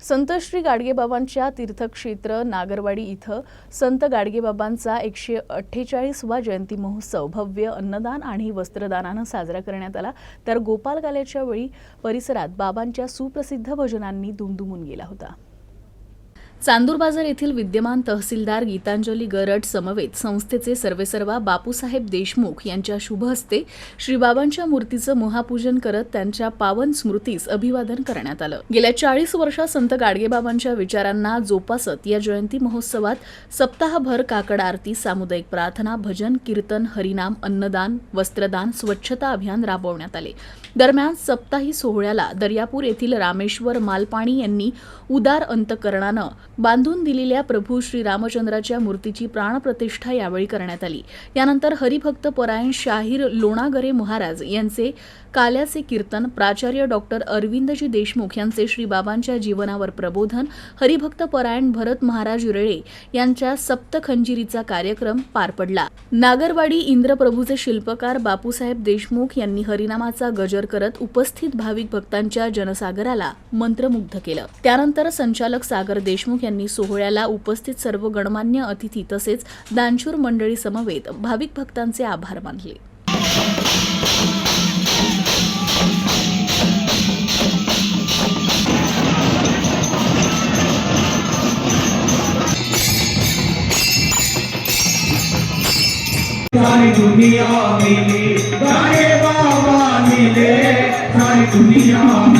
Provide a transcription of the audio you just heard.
संत श्री गाडगेबाबांच्या तीर्थक्षेत्र नागरवाडी इथं संत गाडगेबाबांचा एकशे अठ्ठेचाळीसवा जयंती महोत्सव भव्य अन्नदान आणि वस्त्रदानानं साजरा करण्यात आला. तर गोपालकाल्याच्या वेळी परिसरात बाबांच्या सुप्रसिद्ध भजनांनी दुमदुमून गेला होता. चांदूर बाजार येथील विद्यमान तहसीलदार गीतांजली गरड समवेत संस्थेचे सर्वेसर्वा बापूसाहेब देशमुख यांच्या शुभ हस्ते श्रीबाबांच्या मूर्तीचं महापूजन करत त्यांच्या पावन स्मृतीस अभिवादन करण्यात आलं. गेल्या चाळीस वर्षात संत गाडगेबाबांच्या विचारांना जोपासत या जयंती महोत्सवात सप्ताहभर काकड आरती सामुदायिक प्रार्थना भजन कीर्तन हरिनाम अन्नदान वस्त्रदान स्वच्छता अभियान राबवण्यात आले. दरम्यान सप्ताही सोहळ्याला दर्यापूर येथील रामेश्वर मालपाणी यांनी उदार अंतकरणानं बांधून दिलेल्या प्रभू श्री रामचंद्राच्या मूर्तीची प्राणप्रतिष्ठा यावेळी करण्यात आली. यानंतर हरिभक्त परायण शाहीर लोणागरे महाराज यांचे काल्याचे कीर्तन प्राचार्य डॉक्टर अरविंदजी देशमुख यांचे श्रीबाबांच्या जीवनावर प्रबोधन हरिभक्त परायण भरत महाराज रेळे यांच्या सप्तखंजिरीचा कार्यक्रम पार पडला. नागरवाडी इंद्रप्रभूचे शिल्पकार बापूसाहेब देशमुख यांनी हरिनामाचा गजर करत उपस्थित भाविक भक्तांच्या जनसागराला मंत्रमुग्ध केलं. त्यानंतर संचालक सागर देशमुख यांनी सोहळ्याला उपस्थित सर्व गणमान्य अतिथी तसेच दानशूर मंडळी समवेत भाविक भक्तांचे आभार मानले. सारी दुनिया मिले सारे बाबा मिले सारी दुनिया मिली.